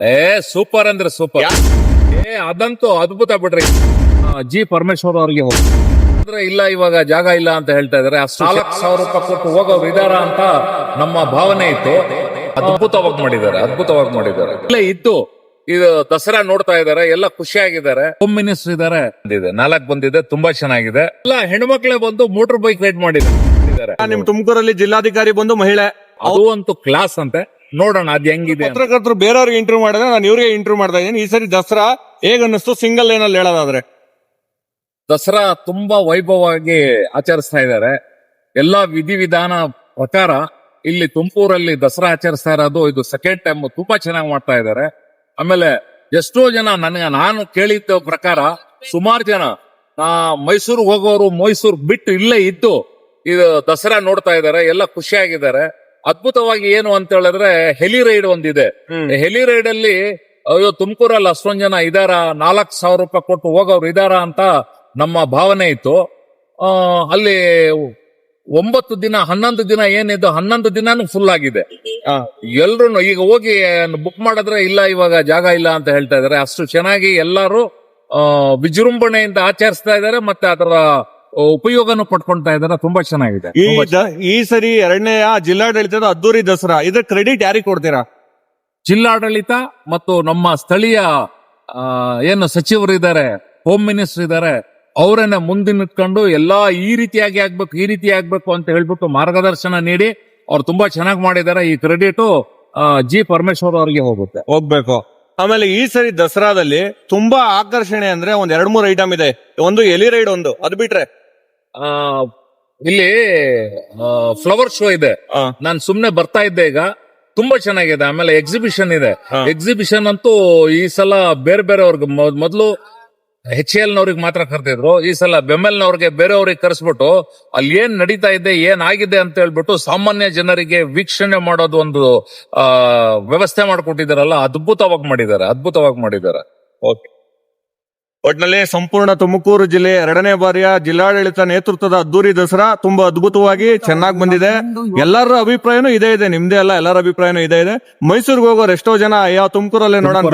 ಏ ಸೂಪರ್ ಅಂದ್ರೆ ಸೂಪರ್ ಏ ಅದಂತೂ ಅದ್ಭುತ ಬಿಡ್ರಿ. ಆ, ಜಿ ಪರಮೇಶ್ವರ್ ಅವ್ರಿಗೆ ಹೋಗಿ. ಅಂದ್ರೆ ಇಲ್ಲ ಇವಾಗ ಜಾಗ ಇಲ್ಲ ಅಂತ ಹೇಳ್ತಾ ಇದಾರೆ. ನಾಲ್ಕು ಸಾವಿರ ರೂಪಾಯಿ ಕೊಟ್ಟು ಹೋಗೋರು ಇದಾರ ಅಂತ ನಮ್ಮ ಭಾವನೆ ಇತ್ತು. ಅದ್ಭುತವಾಗಿ ಮಾಡಿದ್ದಾರೆ ಅದ್ಭುತವಾಗಿ ಮಾಡಿದ್ದಾರೆ. ಇಲ್ಲೇ ಇದ್ದು ಇದು ದಸರಾ ನೋಡ್ತಾ ಇದಾರೆ ಎಲ್ಲ ಖುಷಿಯಾಗಿದ್ದಾರೆ. ಹೋಮ್ ಮಿನಿಸ್ಟರ್ ಇದಾರೆ. ಬಂದಿದೆ ನಾಲ್ಕು ಬಂದಿದೆ ತುಂಬಾ ಚೆನ್ನಾಗಿದೆ. ಎಲ್ಲ ಹೆಣ್ಮಕ್ಳೇ ಬಂದು ಮೋಟರ್ ಬೈಕ್ ರೈಡ್ ಮಾಡಿದ್ದಾರೆ. ನಿಮ್ ತುಮಕೂರಲ್ಲಿ ಜಿಲ್ಲಾಧಿಕಾರಿ ಬಂದು ಮಹಿಳೆ. ಅದು ಅಂತೂ ಕ್ಲಾಸ್ ಅಂತೆ. ನೋಡೋಣ ಅದ್ ಹೆಂಗಿದೆ ಅಂತ. ಪತ್ರಕರ್ತರು ಬೇರೆಯವ್ರಿಗೆ ಇಂಟರ್ವ್ಯೂ ಮಾಡಿದ್ರೆ ನಾನು ಇವ್ರಿಗೆ ಇಂಟರ್ವ್ಯೂ ಮಾಡ್ತಾ ಇದ್ದೀನಿ. ಈ ಸರಿ ದಸರಾ ಹೇಗ ಅನ್ನಿಸ್ತು? ಸಿಂಗಲ್ ಲೈನ್ ಅಲ್ಲಿ ಹೇಳೋದಾದ್ರೆ. ದಸರಾ ತುಂಬಾ ವೈಭವವಾಗಿ ಆಚರಿಸ್ತಾ ಇದ್ದಾರೆ. ಎಲ್ಲಾ ವಿಧಿವಿಧಾನ ಪ್ರಕಾರ ಇಲ್ಲಿ ತುಮಕೂರಲ್ಲಿ ದಸರಾ ಆಚರಿಸ್ತಾ ಇರೋದು ಇದು ಸೆಕೆಂಡ್ ಟೈಮ್ ತುಂಬಾ ಚೆನ್ನಾಗಿ ಮಾಡ್ತಾ ಇದ್ದಾರೆ. ಆಮೇಲೆ ಎಷ್ಟೋ ಜನ ನನಗೆ ನಾನು ಕೇಳಿದ್ದ ಪ್ರಕಾರ ಸುಮಾರು ಜನ ನಾ ಮೈಸೂರಿಗೆ ಹೋಗೋರು ಮೈಸೂರು ಬಿಟ್ಟು ಇಲ್ಲೇ ಇದ್ದು ಇದು ದಸರಾ ನೋಡ್ತಾ ಇದ್ದಾರೆ. ಎಲ್ಲ ಖುಷಿಯಾಗಿದ್ದಾರೆ. ಅದ್ಭುತವಾಗಿ ಏನು ಅಂತ ಹೇಳಿದ್ರೆ ಹೆಲಿ ರೈಡ್ ಒಂದಿದೆ. ಹೆಲಿ ರೈಡ್ ಅಲ್ಲಿ ಅಯ್ಯೋ ತುಮಕೂರಲ್ಲಿ ಅಷ್ಟೊಂದು ಜನ ಇದಾರ? ನಾಲ್ಕು ಸಾವಿರ ರೂಪಾಯಿ ಕೊಟ್ಟು ಹೋಗೋರು ಇದಾರ ಅಂತ ನಮ್ಮ ಭಾವನೆ ಇತ್ತು. ಅಲ್ಲಿ ಒಂಬತ್ತು ದಿನ ಹನ್ನೊಂದು ದಿನ ಏನಿದ್ದು ಹನ್ನೊಂದು ದಿನಾನು ಫುಲ್ ಆಗಿದೆ. ಎಲ್ರು ಈಗ ಹೋಗಿ ಬುಕ್ ಮಾಡಿದ್ರೆ ಇಲ್ಲ ಇವಾಗ ಜಾಗ ಇಲ್ಲ ಅಂತ ಹೇಳ್ತಾ ಇದಾರೆ ಅಷ್ಟು ಚೆನ್ನಾಗಿ ಎಲ್ಲರೂ ವಿಜೃಂಭಣೆಯಿಂದ ಆಚರಿಸ್ತಾ ಇದ್ದಾರೆ ಮತ್ತೆ ಅದರ ಉಪಯೋಗನು ಪಡ್ಕೊಳ್ತಾ ಇದ್ದಾರೆ ತುಂಬಾ ಚೆನ್ನಾಗಿದೆ. ಈ ದ- ಈ ಸರಿ ಎರಡನೇ ಜಿಲ್ಲಾಡಳಿತದ ಅದ್ದೂರಿ ದಸರಾ ಇದ್ರ ಕ್ರೆಡಿಟ್ ಯಾರಿಗೆ ಕೊಡ್ತೀರಾ? ಜಿಲ್ಲಾಡಳಿತ ಮತ್ತು ನಮ್ಮ ಸ್ಥಳೀಯ ಆ, ಏನು ಸಚಿವರು ಇದ್ದಾರೆ ಹೋಮ್ ಮಿನಿಸ್ಟರ್ ಇದ್ದಾರೆ ಅವರನ್ನ ಮುಂದಿನಿಟ್ಕೊಂಡು ಎಲ್ಲಾ ಈ ರೀತಿಯಾಗಿ ಆಗ್ಬೇಕು ಈ ರೀತಿ ಆಗ್ಬೇಕು ಅಂತ ಹೇಳ್ಬಿಟ್ಟು ಮಾರ್ಗದರ್ಶನ ನೀಡಿ ಅವ್ರು ತುಂಬಾ ಚೆನ್ನಾಗಿ ಮಾಡಿದ್ದಾರೆ. ಈ ಕ್ರೆಡಿಟ್ ಜಿ ಪರಮೇಶ್ವರ್ ಅವರಿಗೆ ಹೋಗುತ್ತೆ. ಹೋಗ್ಬೇಕು. ಆಮೇಲೆ ಈ ಸರಿ ದಸರಾದಲ್ಲಿ ತುಂಬಾ ಆಕರ್ಷಣೆ ಅಂದ್ರೆ ಒಂದ್ ಎರಡ್ ಮೂರ್ ಐಟಮ್ ಇದೆ. ಒಂದು ಎಲಿ ರೈಡ್ ಒಂದು ಅದ್ ಬಿಟ್ರೆ ಇಲ್ಲಿ ಫ್ಲವರ್ ಶೋ ಇದೆ. ನಾನ್ ಸುಮ್ನೆ ಬರ್ತಾ ಇದ್ದೆ ಈಗ. ತುಂಬಾ ಚೆನ್ನಾಗಿದೆ. ಆಮೇಲೆ ಎಕ್ಸಿಬಿಷನ್ ಇದೆ. ಎಕ್ಸಿಬಿಷನ್ ಅಂತೂ ಈ ಸಲ ಬೇರೆ ಬೇರೆ ಅವ್ರಿಗೆ ಮೊದಲು ಎಚ್ ಎಲ್ ನವ್ರಿಗೆ ಮಾತ್ರ ಕರೆದಿದ್ರು. ಈ ಸಲ ಬೆಮ್ಮೆಲ್ ನವ್ರಿಗೆ ಬೇರೆಯವ್ರಿಗೆ ಕರೆಸ್ಬಿಟ್ಟು ಅಲ್ಲಿ ಏನ್ ನಡೀತಾ ಇದೆ ಏನ್ ಆಗಿದೆ ಅಂತ ಹೇಳ್ಬಿಟ್ಟು ಸಾಮಾನ್ಯ ಜನರಿಗೆ ವೀಕ್ಷಣೆ ಮಾಡೋದು ಒಂದು ಆ ವ್ಯವಸ್ಥೆ ಮಾಡ್ಕೊಟ್ಟಿದಾರಲ್ಲ ಅದ್ಭುತವಾಗಿ ಮಾಡಿದ್ದಾರೆ ಅದ್ಭುತವಾಗಿ ಮಾಡಿದ್ದಾರೆ ಓಕೆ ಒಟ್ನಲ್ಲಿ ಸಂಪೂರ್ಣ ತುಮಕೂರು ಜಿಲ್ಲೆ ಎರಡನೇ ಬಾರಿಯ ಜಿಲ್ಲಾಡಳಿತ ನೇತೃತ್ವದ ಅದ್ದೂರಿ ದಸರಾ ತುಂಬಾ ಅದ್ಭುತವಾಗಿ ಚೆನ್ನಾಗಿ ಬಂದಿದೆ. ಎಲ್ಲರ ಅಭಿಪ್ರಾಯನೂ ಇದೇ ಇದೆ ನಿಮ್ದೇ ಅಲ್ಲ ಎಲ್ಲರ ಅಭಿಪ್ರಾಯನೂ ಇದೇ ಇದೆ. ಮೈಸೂರಿಗೆ ಹೋಗೋರು ಎಷ್ಟೋ ಜನ ಯಾವ ತುಮಕೂರಲ್ಲೇ ನೋಡೋಣ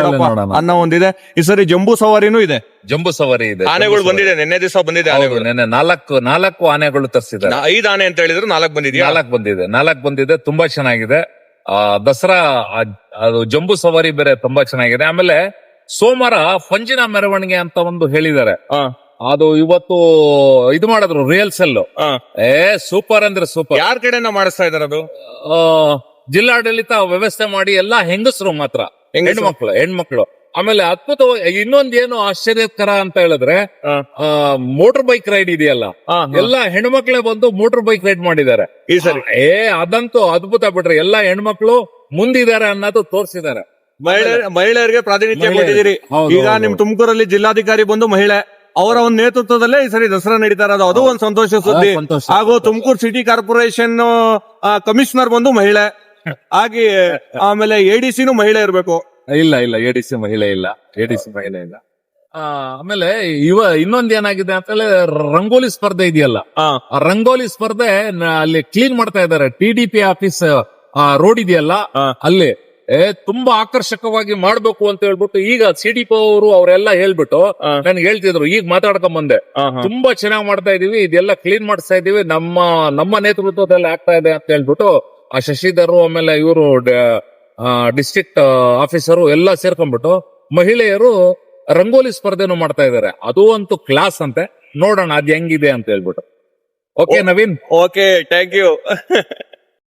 ಅನ್ನ ಒಂದಿದೆ. ಈ ಸರಿ ಜಂಬೂ ಸವಾರಿನೂ ಇದೆ. ಜಂಬೂ ಸವಾರಿ ಇದೆ. ಆನೆಗಳು ಬಂದಿದೆ ನಿನ್ನೆ ದಿವಸ ಬಂದಿದೆ ಆನೆಗಳು. ನೆನ್ನೆ ನಾಲ್ಕು ನಾಲ್ಕು ಆನೆಗಳು ತರಿಸಿದ್ದಾರೆ. ಐದು ಆನೆ ಅಂತ ಹೇಳಿದ್ರು ನಾಲ್ಕು ಬಂದಿದೆ ನಾಲ್ಕು ಬಂದಿದೆ ನಾಲ್ಕು ಬಂದಿದೆ ತುಂಬಾ ಚೆನ್ನಾಗಿದೆ. ಆ ದಸರಾ ಅದು ಜಂಬೂ ಸವಾರಿ ಬೇರೆ ತುಂಬಾ ಚೆನ್ನಾಗಿದೆ. ಆಮೇಲೆ ಸೋಮವಾರ ಪಂಜಿನ ಮೆರವಣಿಗೆ ಅಂತ ಒಂದು ಹೇಳಿದ್ದಾರೆ. ಅದು ಇವತ್ತು ಇದು ಮಾಡಿದ್ರು ರಿಯಲ್ಸ್. ಏ ಸೂಪರ್ ಅಂದ್ರೆ ಸೂಪರ್ ಯಾರ್ ಕಡೆನ ಮಾಡಿಸ್ತಾ ಇದಾರೆ ಅದು? ಆ, ಜಿಲ್ಲಾಡಳಿತ ವ್ಯವಸ್ಥೆ ಮಾಡಿ ಎಲ್ಲಾ ಹೆಂಗಸರು ಮಾತ್ರ? ಹೆಣ್ಮಕ್ಳು ಹೆಣ್ಮಕ್ಳು. ಆಮೇಲೆ ಅದ್ಭುತ ಇನ್ನೊಂದ್ ಏನು ಆಶ್ಚರ್ಯಕರ ಅಂತ ಹೇಳಿದ್ರೆ ಮೋಟರ್ ಬೈಕ್ ರೈಡ್ ಇದೆಯಲ್ಲ. ಎಲ್ಲಾ ಹೆಣ್ಮಕ್ಳೆ ಬಂದು ಮೋಟರ್ ಬೈಕ್ ರೈಡ್ ಮಾಡಿದ್ದಾರೆ. ಈ ಸರಿ. ಏ ಅದಂತೂ ಅದ್ಭುತ ಬಿಡ್ರಿ ಎಲ್ಲಾ ಹೆಣ್ಮಕ್ಳು ಮುಂದಿದ್ದಾರೆ ಅನ್ನೋದು ತೋರಿಸಿದ್ದಾರೆ. ಮಹಿಳೆ- ಮಹಿಳೆಯರಿಗೆ ಪ್ರಾತಿನಿಧ್ಯ. ಕೊಟ್ಟಿದ್ದೀರಿ. ಈಗ. ನಿಮ್ ತುಮಕೂರಲ್ಲಿ ಜಿಲ್ಲಾಧಿಕಾರಿ ಬಂದು ಮಹಿಳೆ ಅವರ ಒಂದು ನೇತೃತ್ವದಲ್ಲೇ ಈ ಸರಿ ದಸರಾ ನಡೀತಾ ಇರೋದು. ಅದು ಒಂದು ಸಂತೋಷ ಸುದ್ದಿ. ಹಾಗೂ ತುಮಕೂರು ಸಿಟಿ ಕಾರ್ಪೊರೇಷನ್ ಕಮಿಷನರ್ ಬಂದು ಮಹಿಳೆ. ಹಾಗೆ ಆಮೇಲೆ ಎಡಿಸಿನೂ ಮಹಿಳೆ ಇರಬೇಕು. ಇಲ್ಲ ಇಲ್ಲ ಎಡಿಸಿ ಮಹಿಳೆ ಇಲ್ಲ. ಎಡಿಸಿ ಮಹಿಳೆ ಇಲ್ಲ. ಆಮೇಲೆ ಇವ ಇನ್ನೊಂದ್ ಏನಾಗಿದೆ ಅಂತ ಹೇಳಿ ರಂಗೋಲಿ ಸ್ಪರ್ಧೆ ಇದೆಯಲ್ಲ? ಆ. ರಂಗೋಲಿ ಸ್ಪರ್ಧೆ ಅಲ್ಲಿ ಕ್ಲೀನ್ ಮಾಡ್ತಾ ಇದ್ದಾರೆ. TDP D P office road ಇದೆಯಲ್ಲ? ಅಲ್ಲಿ ತುಂಬಾ ಆಕರ್ಷಕವಾಗಿ ಮಾಡ್ಬೇಕು ಅಂತ ಹೇಳ್ಬಿಟ್ಟು ಈಗ ಸಿ ಡಿ ಪಿ ಅವರು ಅವರೆಲ್ಲ ಹೇಳ್ಬಿಟ್ಟು. ನನ್ಗೆ ಹೇಳ್ತಿದ್ರು ಈಗ ಮಾತಾಡ್ಕೊಂಡ್ ಬಂದೆ. ತುಂಬಾ ಚೆನ್ನಾಗಿ ಮಾಡ್ತಾ ಇದೀವಿ ಇದೆಲ್ಲ ಕ್ಲೀನ್ ಮಾಡಿಸ್ತಾ ಇದೀವಿ ನಮ್ಮ ನಮ್ಮ ನೇತೃತ್ವದಲ್ಲಿ ಆಗ್ತಾ ಇದೆ ಅಂತ ಹೇಳ್ಬಿಟ್ಟು ಆ ಶಶಿಧರ್ ಆಮೇಲೆ ಇವರು ಡಿಸ್ಟ್ರಿಕ್ಟ್ ಆಫೀಸರು ಎಲ್ಲ ಸೇರ್ಕೊಂಡ್ಬಿಟ್ಟು ಮಹಿಳೆಯರು ರಂಗೋಲಿ ಸ್ಪರ್ಧೆನೂ ಮಾಡ್ತಾ ಇದಾರೆ. ಅದು ಅಂತೂ ಕ್ಲಾಸ್ ಅಂತೆ. ನೋಡೋಣ ಅದ್ ಹೆಂಗಿದೆ ಅಂತ ಹೇಳ್ಬಿಟ್ಟು. Okay Naveen? Okay thank you